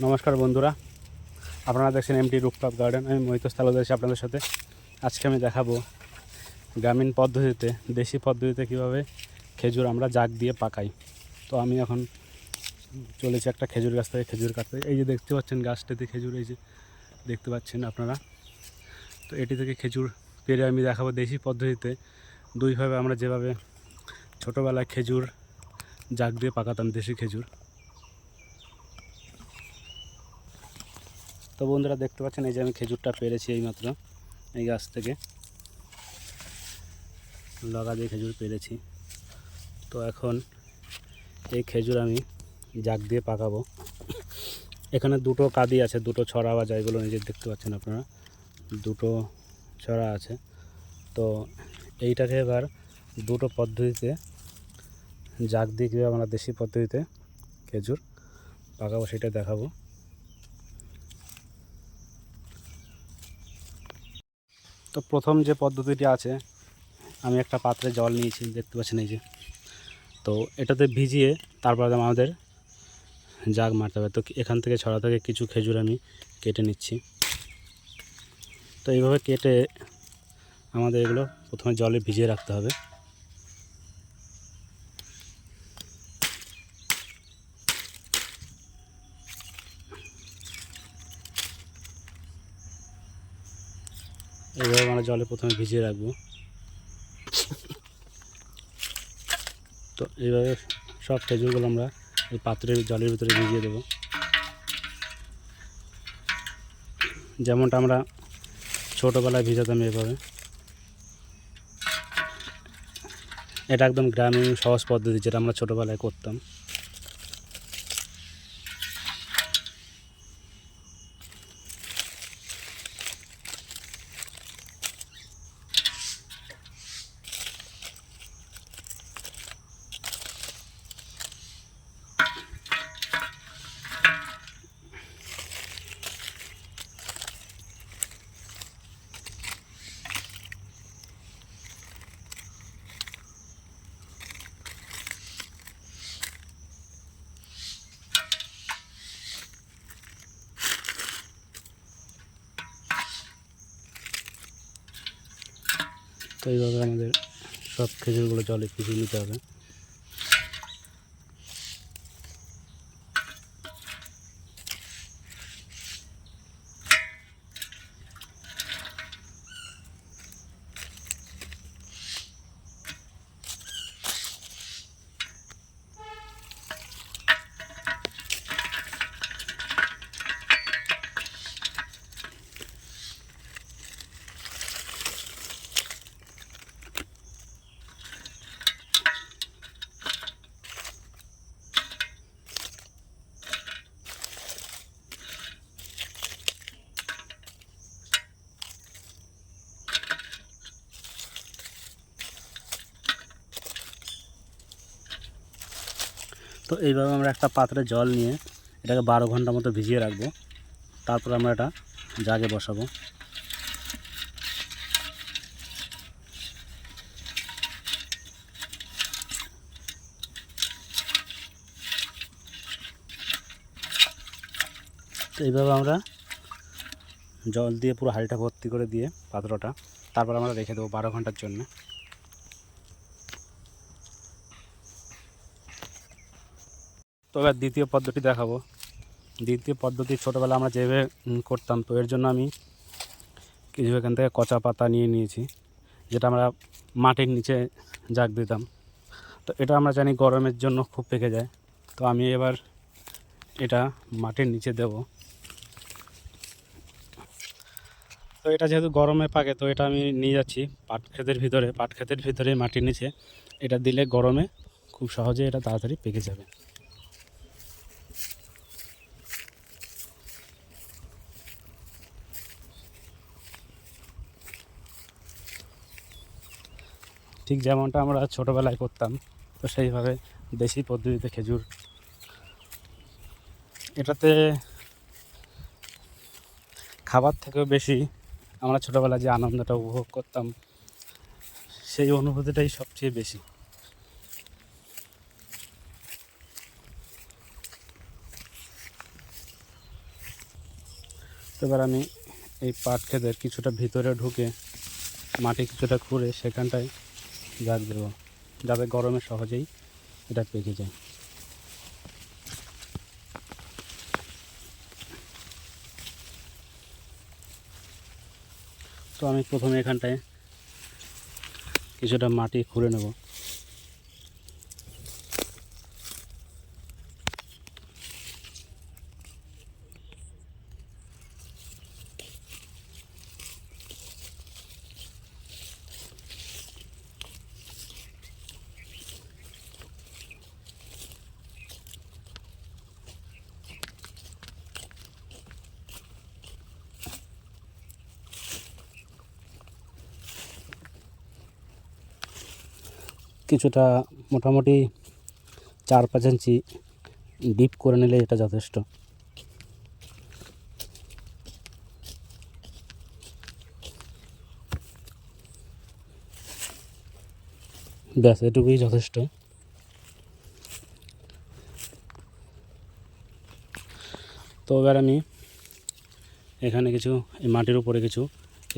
নমস্কার বন্ধুরা। আপনারা দেখছেন এমটি রুপটপ গার্ডেন আমি মহিতোষ তালুকদার আপনাদের সাথে। আজকে আমি দেখাবো গ্রামীণ পদ্ধতিতে, দেশি পদ্ধতিতে কীভাবে খেজুর আমরা জাগ দিয়ে পাকাই। তো আমি এখন চলেছি একটা খেজুর গাছ থেকে খেজুর কাটতে। এই যে দেখতে পাচ্ছেন গাছটাতে খেজুর, এই যে দেখতে পাচ্ছেন আপনারা। তো এটি থেকে খেজুর পেরে আমি দেখাবো দেশি পদ্ধতিতে। দুইভাবে আমরা যেভাবে ছোটোবেলায় খেজুর জাগ দিয়ে পাকাতাম দেশি খেজুর। তো বন্ধুরা দেখতে পাচ্ছেন, এই যে আমি খেজুরটা পেরেছি এইমাত্র, এই গাছ থেকে। লগা দিয়ে খেজুর পেরেছি। তো এখন এই খেজুর আমি জাগ দিয়ে পাকাবো। এখানে দুটো কাদি আছে, দুটো ছড়া বা যাইগুলো নিজে দেখতে পাচ্ছেন আপনারা। দুটো ছড়া আছে। তো এইটাকে এবার দুটো পদ্ধতিতে জাগ দিয়ে কীভাবে আমরা দেশি পদ্ধতিতে খেজুর পাকাবো সেটা দেখাবো। তো প্রথম যে পদ্ধতিটি আছে, আমি একটা পাত্রে জল নিয়েছি, দেখতে পাচ্ছি এই যে। তো এটাতে ভিজিয়ে তারপর আমাদের জাগ মারতে হবে। তো এখান থেকে ছড়া থেকে কিছু খেজুর আমি কেটে নিচ্ছি। তো এইভাবে কেটে আমাদের এগুলো প্রথমে জলে ভিজিয়ে রাখতে হবে এইভাবে আমরা জলে প্রথমে ভিজিয়ে রাখব। তো এইভাবে সব খেজুরগুলো আমরা এই পাত্রের জলের ভিতরে ভিজিয়ে দেবো। যেমনটা আমরা ছোটোবেলায় ভিজাতাম এভাবে। এটা একদম গ্রামীণ সহজ পদ্ধতি যেটা আমরা ছোটোবেলায় করতাম। তো এইভাবে আমাদের সব খেজুরগুলো জলে ভিজিয়ে নিতে হবে। তো এইভাবে আমরা একটা পাত্রে জল নিয়ে এটাকে বারো ঘণ্টা মতো ভিজিয়ে রাখব। তারপর আমরা এটা জাগে বসাবো। তো এইভাবে আমরা জল দিয়ে পুরো হাঁড়িটা ভর্তি করে দিয়ে পাত্রটা, তারপর আমরা রেখে দেবো বারো ঘণ্টার জন্য। তো এবার দ্বিতীয় পদ্ধতি দেখাবো। দ্বিতীয় পদ্ধতি ছোটোবেলা আমরা যেভাবে করতাম, তো এর জন্য আমি কিছু এখান থেকে কচা পাতা নিয়ে নিয়েছি, যেটা আমরা মাটির নিচে জাগ দিতাম। তো এটা আমরা জানি গরমের জন্য খুব পেকে যায়। তো আমি এবার এটা মাটির নিচে দেব। তো এটা যেহেতু গরমে পাকে, তো এটা আমি নিয়ে যাচ্ছি পাট ক্ষেতের ভিতরে। পাট ক্ষেতের ভিতরে মাটির নিচে এটা দিলে গরমে খুব সহজে এটা তাড়াতাড়ি পেকে যাবে। ঠিক যেমনটা আমরা ছোটোবেলায় করতাম, তো সেইভাবে দেশি পদ্ধতিতে খেজুর। এটাতে খাবার থেকেও বেশি আমরা ছোটোবেলায় যে আনন্দটা উপভোগ করতাম, সেই অনুভূতিটাই সবচেয়ে বেশি। এবার আমি এই পাট ক্ষেতের কিছুটা ভিতরে ঢুকে মাটি কিছুটা খুঁড়ে সেখানটায় জাগ দেবো। যাতে গরমে সহজেই এটা পেকে যায়। তো আমি প্রথমে এখানটায় কিছুটা মাটি খুঁড়ে নেব। কিছুটা মোটামুটি চার পাঁচ ইঞ্চি ডিপ করে নিলে এটা যথেষ্ট। ব্যাস, এটুকুই যথেষ্ট। তো এবার আমি এখানে কিছু মাটির উপরে কিছু,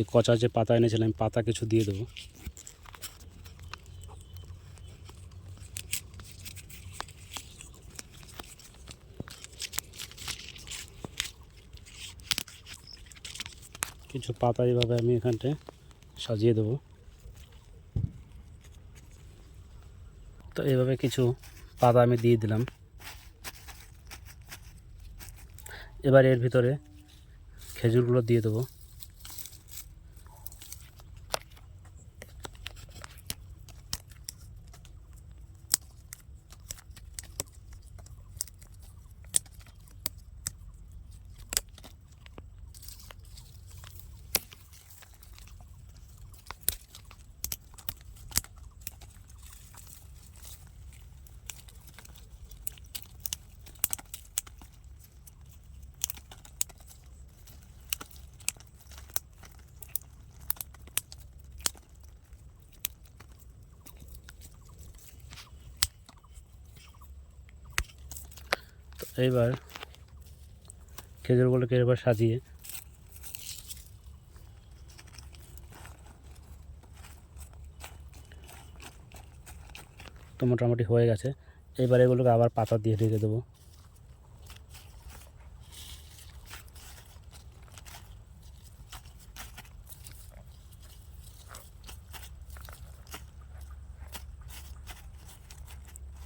এই কচা যে পাতা এনেছিলাম, পাতা কিছু দিয়ে দেবো। কিছু পাতা এইভাবে আমি এখানটায় সাজিয়ে দেবো। তো এইভাবে কিছু পাতা আমি দিয়ে দিলাম। এবার এর ভিতরে খেজুরগুলো দিয়ে দেবো। এইবার খেজুরগুলোকে এবার সাজিয়ে তো মোটামুটি হয়ে গেছে। এবার এগুলোকে আবার পাতা দিয়ে ঢেকে দেবো।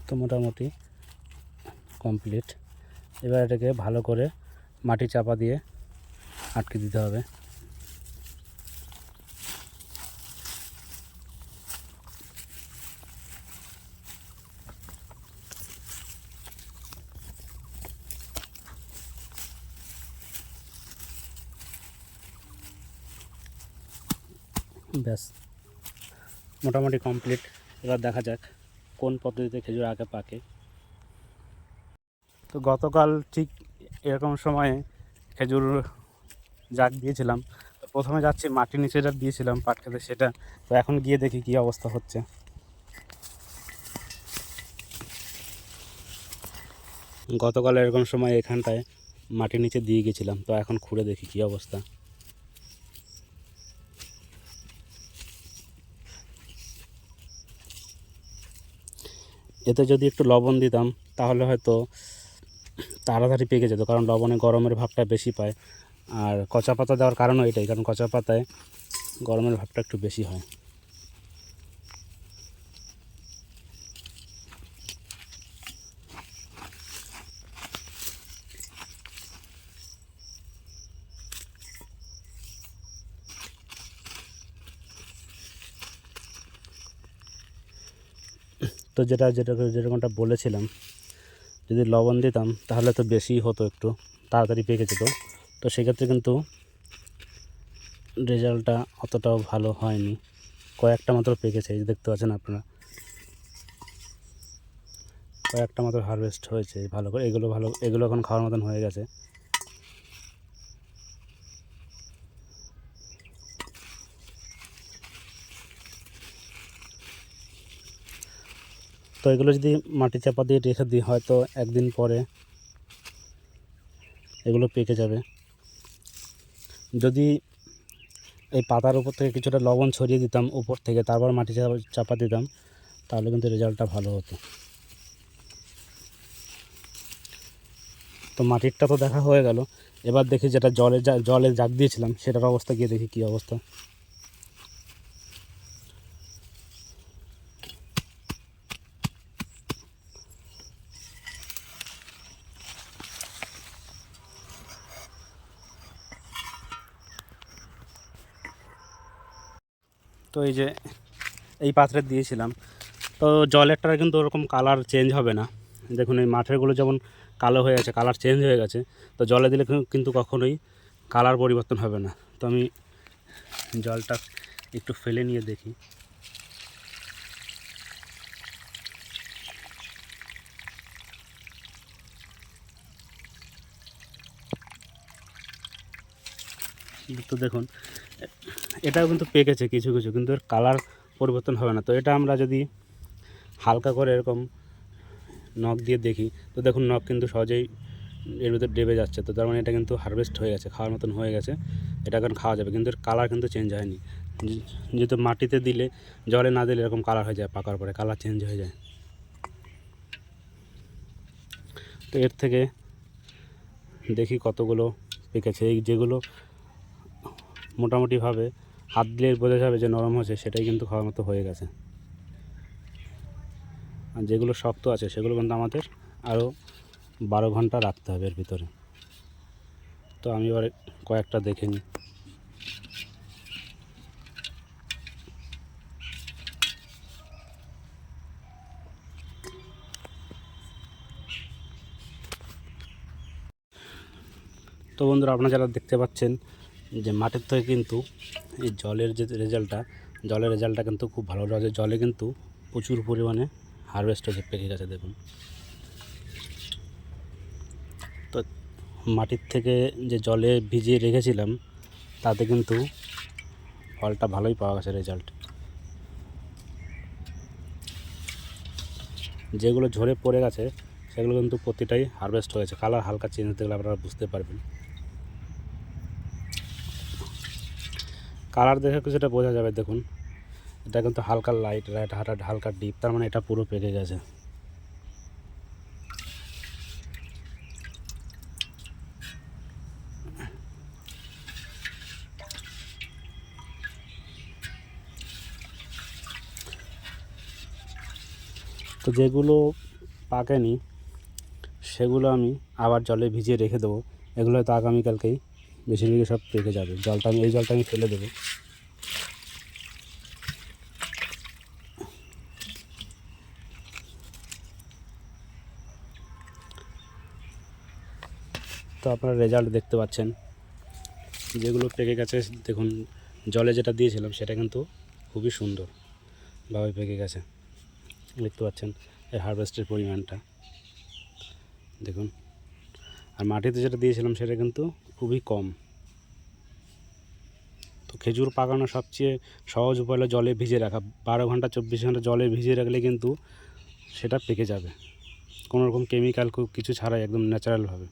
তো মোটামুটি কমপ্লিট। এবার এটাকে ভালো করে মাটি চাপা দিয়ে আটকে দিতে হবে। ব্যাস, মোটামুটি কমপ্লিট এবার দেখা যাক কোন পদ্ধতিতে খেজুর আগে পাকে। তো গতকাল ঠিক এরকম সময়ে খেজুর জাগ দিয়েছিলাম। প্রথমে যাচ্ছি মাটির নিচে যা দিয়েছিলাম পাট খেতে সেটা। তো এখন গিয়ে দেখি কী অবস্থা হচ্ছে। গতকাল এরকম সময় এখানটায় মাটির নিচে দিয়ে গেছিলাম। তো এখন খুঁড়ে দেখি কী অবস্থা। এতে যদি একটু লবণ দিতাম, তাহলে হয়তো তাড়াতাড়ি পেকে যেত, কারণ লবণে গরমের ভাবটা বেশি পায়। আর কচা পাতা দেওয়ার কারণও এটাই, কারণ কচা পাতায় গরমের ভাবটা একটু বেশি হয়। তো যেটা যেটা, যেরকমটা বলেছিলাম যদি লবণ দিতাম, তাহলে তো বেশি হতো একটু, তাড়াতাড়ি পেকে যেত। তো সেক্ষেত্রে কিন্তু রেজাল্টটা অতটাও ভালো হয়নি। কয়েকটা মাত্র পেকেছে, এই দেখতে পাচ্ছেন আপনারা। কয়েকটা মাত্র হারভেস্ট হয়েছে ভালো করে। এগুলো ভালো, এগুলো এখন খাওয়ার মতন হয়ে গেছে। এগুলো যদি মাটি চাপা দিয়ে রেখে দিই, হয়তো একদিন পরে এগুলো পেকে যাবে। যদি এই পাতার উপর থেকে কিছুটা লবণ ছড়িয়ে দিতাম, উপর থেকে তারপর মাটি চাপা- দিতাম, তাহলে কিন্তু রেজাল্টটা ভালো হতো। তো মাটিরটা তো দেখা হয়ে গেল। এবার দেখি যেটা জলে জলে জাগ দিয়েছিলাম, সেটার অবস্থা গিয়ে দেখি কী অবস্থা। তো এই যে এই পাত্রে দিয়েছিলাম। তো জলেরটার কিন্তু ওরকম কালার চেঞ্জ হবে না। দেখুন এই মাঠেরগুলো যেমন কালো হয়ে গেছে কালার চেঞ্জ হয়ে গেছে, তো জলে দিলে কিন্তু- কিন্তু কখনোই কালার পরিবর্তন হবে না। তো আমি জলটা একটু ফেলে নিয়ে দেখি। তো দেখুন এটাও কিন্তু পেকেছে কিছু কিছু, কিন্তু এর কালার পরিবর্তন হবে না। তো এটা আমরা যদি হালকা করে এরকম নখ দিয়ে দেখি, তো দেখুন নখ কিন্তু সহজেই এর ভিতরে ডেবে যাচ্ছে। তো তার মানে এটা কিন্তু হারভেস্ট হয়ে গেছে, খাওয়ার মতন হয়ে গেছে। এটা এখন খাওয়া যাবে, কিন্তু এর কালার কিন্তু চেঞ্জ হয়নি। যেহেতু মাটিতে দিলে, জলে না দিলে এরকম কালার হয়ে যায় পাকার পরে কালার চেঞ্জ হয়ে যায়। তো এর থেকে দেখি কতগুলো পেকেছে। এই যেগুলো মোটামুটিভাবে হাত দিলে বোঝা যাবে যে নরম হয়েছে, সেটাই কিন্তু খাওয়ার মতো হয়ে গেছে। আর যেগুলো শক্ত আছে, সেগুলো কিন্তু আমাদের আরও বারো ঘণ্টা রাখতে হবে এর ভিতরে। তো আমি এবার কয়েকটা দেখে নিই। তো বন্ধুরা, আপনারা যারা দেখতে পাচ্ছেন যে মাঠের থেকে কিন্তু এই জলের যে রেজাল্টটা, জলের রেজাল্টটা কিন্তু খুব ভালো। রয়েছে জলে কিন্তু প্রচুর পরিমাণে হারভেস্ট হয়েছে পেকে গেছে, দেখুন। তো মাটির থেকে যে জলে ভিজিয়ে রেখেছিলাম, তাতে কিন্তু ফলটা ভালোই পাওয়া গেছে রেজাল্ট যেগুলো ঝরে পড়ে গেছে, সেগুলো কিন্তু প্রতিটাই হারভেস্ট হয়েছে। কালার হালকা চেঞ্জ দেখলে আপনারা বুঝতে পারবেন। কালার দেখে কিছুটা বোঝা যাবে, দেখুন। এটা কিন্তু হালকা লাইট রাইট হালকা হালকা ডিপ তার মানে এটা পুরো পেকে গেছে। তো যেগুলো পাকেনি, সেগুলো আমি আবার জলে ভিজিয়ে রেখে দেবো। এগুলো হয়তো আগামীকালকেই। বেশিরভাগই সব পেকে যাবে। জলটা আমি এই জলটা আমি ফেলে দেবো। তো আপনারা রেজাল্ট দেখতে পাচ্ছেন। যেগুলো পেকে গেছে, দেখুন, জলে যেটা দিয়েছিলাম, সেটা কিন্তু খুবই সুন্দর ভাবে পেকে গেছে। দেখতে পাচ্ছেন এই হারভেস্টের পরিমাণটা। দেখুন। আর মাটিতে যেটা দিয়েছিলাম সেটা কিন্তু খুবই কম। তো খেজুর পাকানো সবচেয়ে সহজ উপায় হলো জলে ভিজে রাখা। বারো ঘণ্টা, চব্বিশ ঘণ্টা জলে ভিজে রাখলে কিন্তু সেটা পেকে যাবে। কোনো রকম কেমিক্যাল কিছু ছাড়াই একদম ন্যাচারালভাবে